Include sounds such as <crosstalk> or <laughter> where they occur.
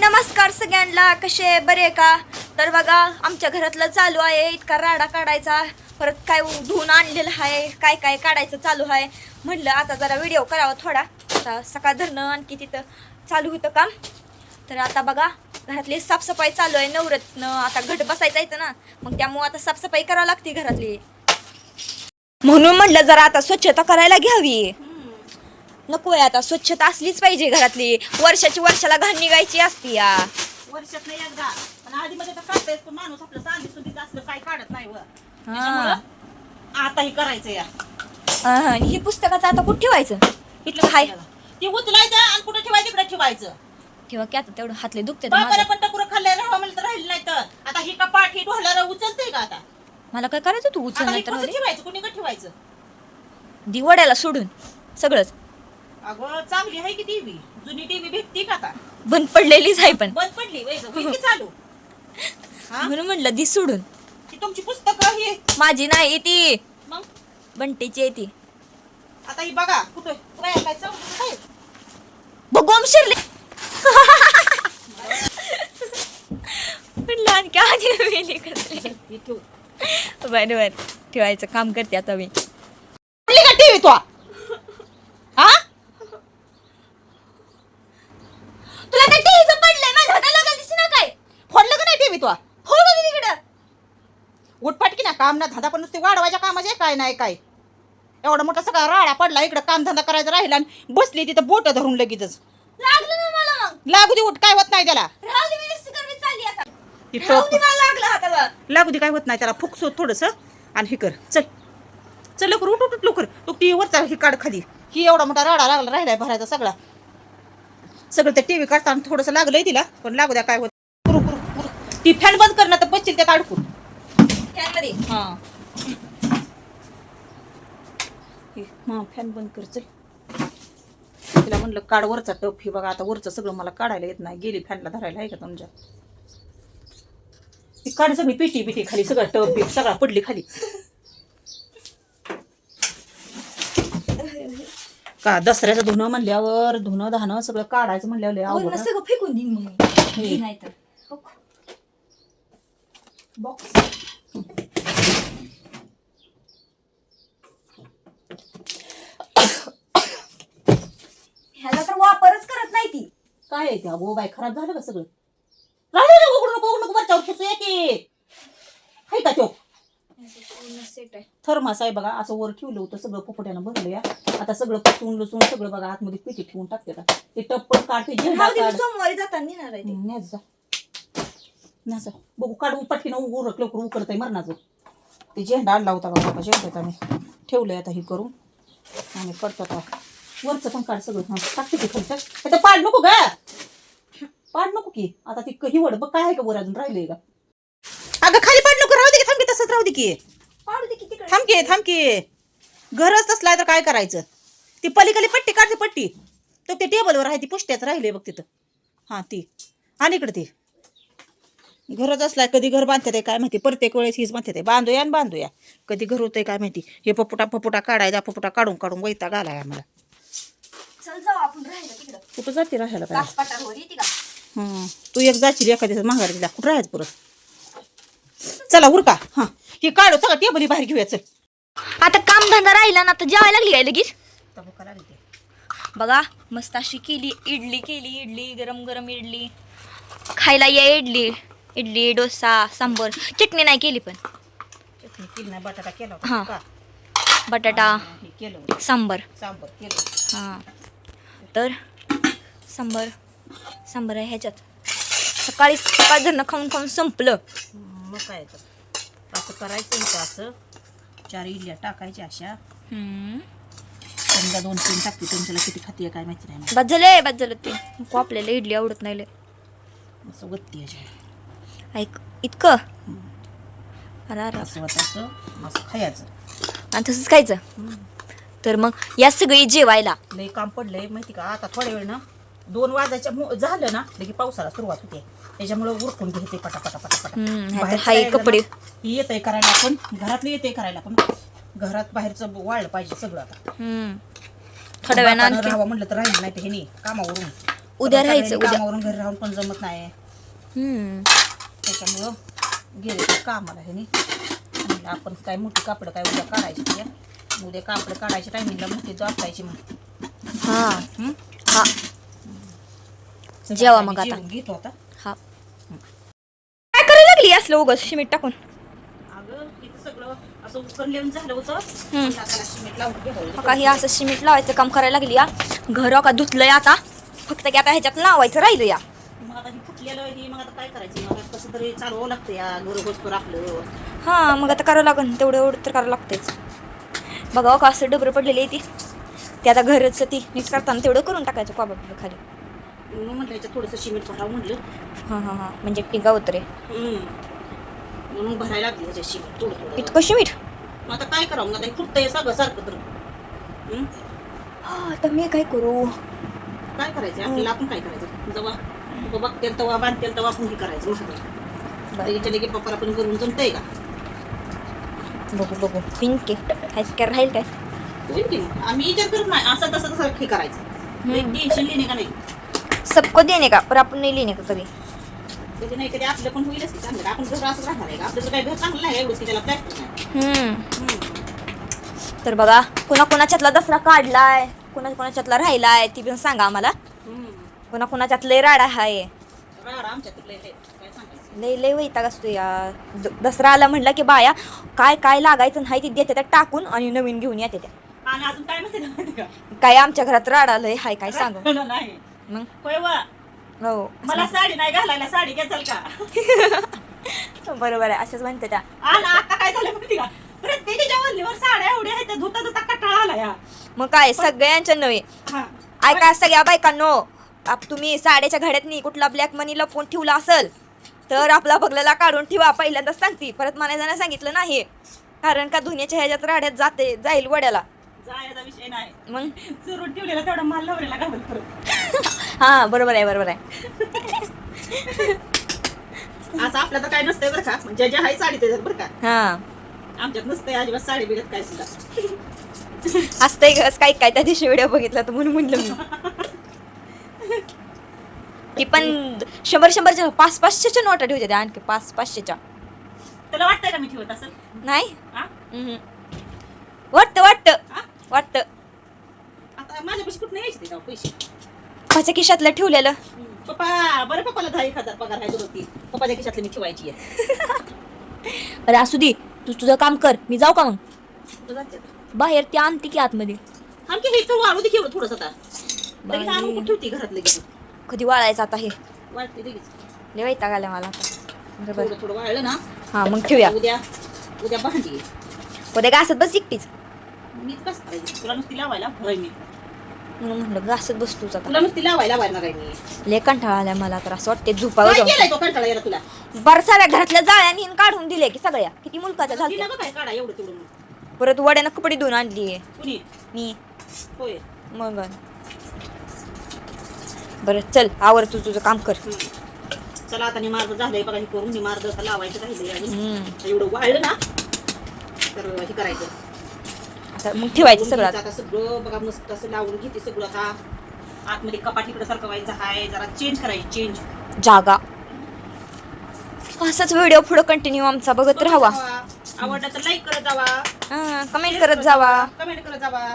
नमस्कार सगळ्यांना. कसे बरे का? तर बघा आमच्या घरातलं चालू आहे. इतका राडा काढायचा. परत काय धुवून आणलेलं आहे. काय काय काढायचं चालू आहे. म्हटलं आता जरा व्हिडिओ करावा थोडा. आता सकाळ धरणं आणखी तिथं चालू होतं काम. तर आता बघा घरातली साफसफाई चालू आहे. नवरत्न आता घट बसायचा येतं ना. मग त्यामुळं आता साफसफाई करावी लागते घरातली. म्हणून म्हटलं जरा आता स्वच्छता करायला घ्यावी. नको आहे आता स्वच्छता असलीच पाहिजे घरातली. वर्षाची वर्षाला घाण निघायची असती या. वर्षात नाही एकदा. पण आधी मध्ये तर काढतायच पण माणूस आपलं सांधी सुधीच असलं काय काढत नाही व. त्याच्यामुळं आता हे करायचं या. अहं, आणि हे पुस्तकाचं आता कुठं ठेवायचं? इथलं हाय. ते उचलायचं आणि कुठं ठेवायचं तिकडे ठेवायचं. ठेवा की आता तेवढं हातले दुखते बापाला पण टकुरं खाल्लं राहावं म्हणलं तर राहिलं नाही तर. आता ही कपाट ही ढोल्याला उचलतंय का आता? मला काय करायचं तू उचल आता नाही कसं तर ठेवायचं? कुणी ठेवायचं? दी वड्याला सोडून सगळंच. अगं चांगली आहे की टीव्ही? जुनी टीव्ही भेटती का आता. बंद पडलेलीच आहे पण. बंद पडली की चालू? हा? म्हणून म्हणलं दी सोडून. ती तुमची पुस्तकं ही माझी नाही ती. मग? बंटेची आहे ती. आता ही बघा कुठं? काय काय काय बघून शिरले. म्हटलं आणखी आधी वेली करते. हे ठेवू. बरं बरं. ठेवायचं काम करते आता मी. पडली का टीव्ही तो हा तुला काय टीव्हीचं पडलंय माझ्या हाताला लागलं दिसत ना काय फोडलं का नाही टीव्ही तो हो का तिकडं उठपाट की ना काम ना धंदा पण नुसते वाढवायच्या कामाचे काय नाही काय. एवढा मोठा सगळा राडा पडला इकडं काम धंदा करायचा राहिला आणि बसली तिथं बोट धरून लगेचच. लागलं ना मला मग. लागू दे उठ काय होत नाही त्याला. राहू दे मी नुसती करत चालली आता. ती राहू टोप दे मला लागलं हाताला. लागू दे काय होत नाही त्याला. फुकसो थोडस आणि हे कर. चल. चल लवकर उठ उठ उठ लवकर. तू टी वरचा ही काढ खाली. ही एवढा मोठा राडा लागला राहिलाय भरायचा सगळा. सगळं ते टीव्ही काढताना थोडंसं लागलंय तिला पण लागू द्या काय होत. ती फॅन बंद कर ना तर बसतील त्यात अडकून. फॅनमध्ये हा. हे, हा फॅन बंद कर चल. तिला म्हणलं काढ वरचा टप हे बघा आता वरचं सगळं मला काढायला येत नाही. गेली फॅनला धरायला आहे का तुमच्या? ती काढ सगळी पिटी पिटी खाली सगळं टप बीप सगळा पडली खाली. का दसऱ्याचं धुणं म्हणल्यावर धुणं धाणं सगळं काढायचं म्हणल्यावर. सगळं फेकून देईन मग. नाही तर. बॉक्स ह्याचा तर वापरच करत नाही ती काय आहे त्या गो बाय खराब झालं का सगळं? राहिलं ना उघडू नको उघडू नको वरच्यावर पुसू येते हाय का तो सेट आहे थर्मास आहे बघा असं वर ठेवलं होतं सगळं पोपट्यानं भरलं या. आता सगळं पुसून लुसून सगळं बघा आतमध्ये पिठी ठेवून टाकते का ते टप्पल काढते झेंडा राहू दे, मी काढ. सोमवारी जाताना नेणार आहे ते. जा. बघू काढू पटकीनं उरक लवकर उकडतंय मरणाचं. ते झेंडा आणला होता बघा आता झेंड्याचा मी ठेवलंय आता हे करून. आणि करतो आता. वरचं पण काढ सगळं. हा, टाकते की खाली टाक. आता पाड नको ग. पाड नको की. आता ती कही वड बघ काय आहे का वर अजून राहिलंय का? अगं खाली पाड नको राहू दे की थांब की तसंच राहू दे की. पाडू दे की तिकडे. थांब की थांब की. घरच तसलाय तर काय करायचं? ती पलीकडे पट्टी काढते पट्टी. तर ते टेबलवर आहे ती पुष्ट्याच राहिले बघ तिथं. हां ती. आणि इकडे ती. घरच असलाय कधी घर बांधते ते काय माहिती? प्रत्येक वेळेस हीच बांधते ते. बांधूया आणि बांधूया. कधी घर होतंय काय माहिती? हे पपुटा पपुटा काढायचा पपुटा काढून काढून वैता घालाय आम्हाला. चल जाऊ आपण राहिलं तिकडं. कुठं जाते राहायला काय हं. तू एक जाशील एखाद्या माघार दिला कुठं राहायचं परत चला उरका हां. हे काढू सगळं टेबल बाहेर घेऊया चल. आता काम धंदा राहिला ना तर जेवायला लागली काय लगेच? बघा मस्त अशी केली इडली केली इडली गरम गरम इडली. खायला ये इडली इडली डोसा सांबर. चटणी नाही केली पण. चटणी केली नाही बटाटा केला हां. बटाटा केलं. सांबर. सांबर केलं हां. तर सांबर. सांबर आहे ह्याच्यात. सकाळी सकाळ धरणं खाऊन खाऊन संपलं. मग काय तर. असं करायचं होतं असं. चार इडल्या टाकायच्या अशा. हम्म. समजा दोन तीन टाकते. तुमच्याला किती खाते काय माहिती नाही मला. बाद झाले बाद झालं ते. नको आपल्याला इडली आवडत नाही लय. असं गत्ती अशा ऐक इतकं? अरे अरे. असं असं असं खायचं. आणि तसंच खायचं? तर मग या सगळी जेवायला. लई काम पडलंय माहिती का? आता थोड्या वेळ ना दोन वाजायच्या झालं ना लगे पावसाला सुरुवात होते. त्याच्यामुळे उरकून घ्यायचे पटा पटा पटा पटा हम्म, नाहीतर बाहेरचं हाय कपडे. ही येतंय करायला पण घरातलं येतंय करायला पण. घरात बाहेरचं वाळलं पाहिजे सगळं आता. थोड्या वेळानं आणखी. राहावं म्हणलं तर राहिलं नाही हे नाही कामावरून. उद्या राहायचं कामावरून घरी राहून पण जमत नाही. हम्म. त्याच्यामुळं गेले कामाला ह्यानी म्हणलं आपण काय मोठी कापडं काय उद्या काढायची उद्या कापडं काढायच्या टायमिंगला मोठी जोपायची मग हा. हं? हा जेवा मग आता. जेवून घेतो आता हा. काय करायला लागली असलं उगस शिमीट टाकून? हं. काही असं शिमीट लावायचं काम करायला लागली या घर का धुतलंय आता. फक्त की आता ह्याच्यात लावायचं राहिलं या. ही ही मग आता हा करावं लागेल तेवढं एवढं तर करावं लागतेच. बघा का असं डबरं पडलेली आहे ती. ते आता घरच ती मिक्स करताना तेवढं करून टाकायचं कॉबा खाली. मग म्हटलं याच्यात थोडंसं भरावं म्हटलं हां हां हां. म्हणजे टिका उतरे. म्हणून भरायला लागली त्याच्यात सिमेंट थोडं थोडं. इतकं शिमीट मग आता काय करावं? आता हे फुटतंय सगळं सारखं तर? हा तर मी काय करू? काय करायचं आपल्याला आपण काय करायचं? जेव्हा बघतील तेव्हा बांधतील तेव्हा आपण हे करायचं महत्वाचं आता याच्या लगे पप्पाला पण करून जमतंय का? बघू बघू. काय राहील काय? होईल की मग. आम्ही विचार करत नाही. असं तसं तसं हे करायचं. टेन्शन लिहिणे का नाही? सबको देणे का पर आपण नाही लिहिणे का कधी कधी नाही कधी आपलं पण होईलच की चांगलं. आपण घर असं राहणार आहे का? आपलं तर काही घर चांगलं नाही एवढंच की त्याला प्रॅक्टिस नाही. हम्म. तर बघा कुणा कुणाच्यातला दसरा काढलाय कुणा कुणाच्यातला राहिलाय ती पण सांगा आम्हाला. कुणा कुणाच्यात लय राडा आमच्या हे. काय सांगायचं? लय लय वैताग असतो या द- दसरा आला म्हणला की बाया काय काय लागायचं नाही ती देते त्या टाकून आणि नवीन घेऊन येते त्या. आणि अजून काय म्हणते ना माहिती का? काय आमच्या घरात राडा लय हाय काय सांग. नाही. मग? होय वा. हो. मला साडी नाही घालायला साडी घेचाल का? <laughs> बरोबर आहे अशाच म्हणते त्या. आता काय झालं माहिती का? प्रत्येकाच्या वल्लीवर साड्या एवढ्या आहेत त्या धुता धुता कटाळा आला या. मग काय सगळ्यांच्या नव्हे. ऐका सगळ्या बायकांनो आप तुम्ही साड्याच्या घड्यातनी कुठला ब्लॅक मनी लपवून ठेवला असेल तर आपला बगलेला काढून ठेवा पहिल्यांदाच सांगते. परत म्हणायचं नाही सांगितलं नाही. कारण का धुण्याच्या ह्याच्यात राड्यात जाते जाईल वड्याला. जायचा विषय नाही. मग? चुरून ठेवलेला तेवढा माल नवऱ्याला घालत परत. हा बरोबर आहे बरोबर आहे. असं आपलं तर काय नसतंय बरं का. म्हणजे जे आहे साडी त्याच्यात बरं का. हा. आमच्यात नसतंय अजिबात साडी बिगत काय सुद्धा. असतंय ग, काय काय त्या दिवशी व्हिडिओ बघितला तर म्हणून म्हणलं मी. ती पण शंभर शंभरच्या पाच पाचशेच्या नोटा ठेवते त्या आणखी पाच पाचशेच्या तुला वाटतंय का मी ठेवत असेल? नाही. वाटतं वाटतं? वाटतं. आता माझ्यापाशी कुठं यायचे ते तेव्हा पैसे. माझ्या खिशातलं ठेवलेलं. पप्पा बरं पप्पाला दहा एक हजार पगार आहे होती पप्पाच्या खिशातली मी ठेवायची आहे. <laughs> अरे असू दे. तू तुझं काम कर. मी जाऊ का मग? कुठं जाते आता? बाहेर ती आणते की आतमध्ये. आणखी हे चव वाळू दे की एवढं थोडंसं आता. लगेच बाई. आणून कुठं ठेवते घरात लगेच? कधी वाळायचं आता हे? लगेच. लय वैताग आला मला आता. थोडं थोडं वाळलं ना. हा मग ठेवूया. उद्या उद्या भांडी. उद्या घासत बस एकटीच. मीच करायचं तुला नुसती लावायला मी म्हणून म्हणलं घासत बस तूच आता तुला नुसती लावायला वाढणार आहे मी. लय कंटाळा आलाय मला तर असं वाटते झोपावं काय जाऊन. केलंय तो कंटाळा याला तुला? बरं साऱ्या घरातल्या जाळ्या नेऊन काढून दिले की सगळ्या. किती मुलकाच्या तिला झाल्या काय काढा एवढं तेवढं मग. परत वड्यानं कपडे धुवून आणली. कुणी? मी. होय. मग. बरं चल आवर तू तुझं काम कर. हम्म. चला आता निमार्द झालंय बघा हे करून निमार्द आता लावायचं राहिलंय अजून. हम्म. आता एवढं वाळलं ना तर हे करायचं. आता मग ठेवायचं सगळं. आता. सगळं बघा मस्त असं लावून घेते सगळं आता. आतमध्ये कपाट इकडे सारखं व्हायचं आहे जरा चेंज करायची चेंज जागा. असाच व्हिडिओ पुढे कंटिन्यू आमचा बघत राहावा. आवडला तर लाईक करत जावा. कमेंट करत जावा. कमेंट करत जावा.